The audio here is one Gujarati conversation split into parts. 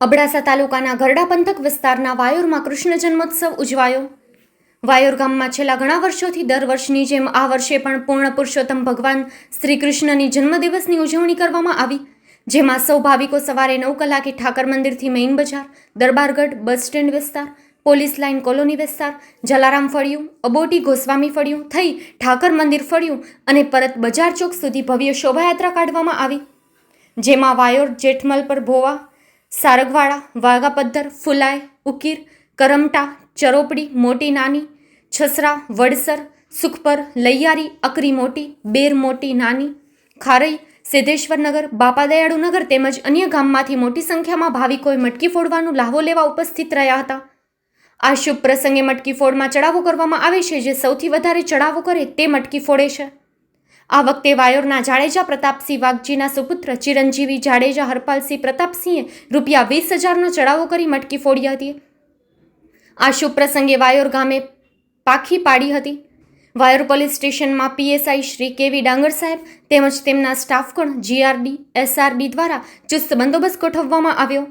અબડાસા તાલુકાના ગરડા પંથક વિસ્તારના વાયોરમાં કૃષ્ણ જન્મોત્સવ ઉજવાયો. વાયોર ગામમાં છેલ્લા ઘણા વર્ષોથી દર વર્ષની જેમ આ વર્ષે પણ પૂર્ણ પુરુષોત્તમ ભગવાન શ્રી કૃષ્ણની જન્મદિવસની ઉજવણી કરવામાં આવી, જેમાં સૌ ભાવિકો સવારે નવ કલાકે ઠાકર મંદિરથી મેઇન બજાર, દરબારગઢ, બસ સ્ટેન્ડ વિસ્તાર, પોલીસ લાઇન કોલોની વિસ્તાર, જલારામ ફળિયું, અબોટી ગોસ્વામી ફળિયું થઈ ઠાકર મંદિર ફળિયું અને પરત બજાર ચોક સુધી ભવ્ય શોભાયાત્રા કાઢવામાં આવી, જેમાં વાયોર જેઠમલ પર ભોવા સારગવાડા વાઘાપદ્ધર ફુલાય, ઉકીર, કરમટા, ચરોપડી, મોટી નાની, છસરા, વડસર, સુખપર, લૈયારી, અકરી મોટી, બેર મોટી નાની, ખારઈ, સિદ્ધેશ્વરનગર બાપા દયાળુનગર તેમજ અન્ય ગામમાંથી મોટી સંખ્યામાં ભાવિકોએ મટકી ફોડવાનું લાહવો લેવા ઉપસ્થિત રહ્યા હતા. આ શુભ પ્રસંગે મટકી ફોડમાં ચડાવો કરવામાં આવે છે. જે સૌથી વધારે ચડાવો કરે તે મટકી ફોડે છે. આ વખતે વાયોરના જાડેજા પ્રતાપસિંહ વાઘજીના સુપુત્ર ચિરંજીવી જાડેજા હરપાલસિંહ પ્રતાપસિંહે રૂપિયા વીસ હજારનો ચડાવો કરી મટકી ફોડી હતી. આ શુભ પ્રસંગે વાયોર ગામે પાખી પાડી હતી. વાયોર પોલીસ સ્ટેશનમાં પીએસઆઈ શ્રી કેવી ડાંગર સાહેબ તેમજ તેમના સ્ટાફગણ જીઆરડી, એસઆરડી દ્વારા ચુસ્ત બંદોબસ્ત ગોઠવવામાં આવ્યો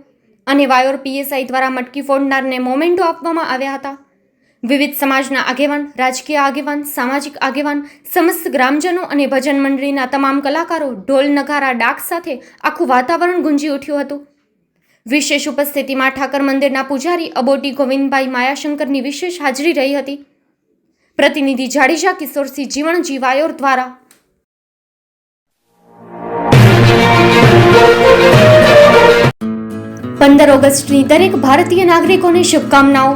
અને વાયોર પીએસઆઈ દ્વારા મટકી ફોડનારને મોમેન્ટો આપવામાં આવ્યા હતા. વિવિધ સમાજના આગેવાન, રાજકીય આગેવાન, સામાજિક આગેવાન, સમસ્ત ગ્રામજનો અને ભજન મંડળીના તમામ કલાકારો ઢોલ નગારા, ડાક સાથે આખું વાતાવરણ ગુંજી ઉઠ્યું હતું. વિશેષ ઉપસ્થિતિમાં ઠાકર મંદિરના પૂજારી અબોટી ગોવિંદભાઈ માયાશંકરની વિશેષ હાજરી રહી હતી. પ્રતિનિધિ જાડેજા, કિશોરસિંહ જીવણજી, વાયોર દ્વારા પંદર ઓગસ્ટની દરેક ભારતીય નાગરિકોને શુભકામનાઓ.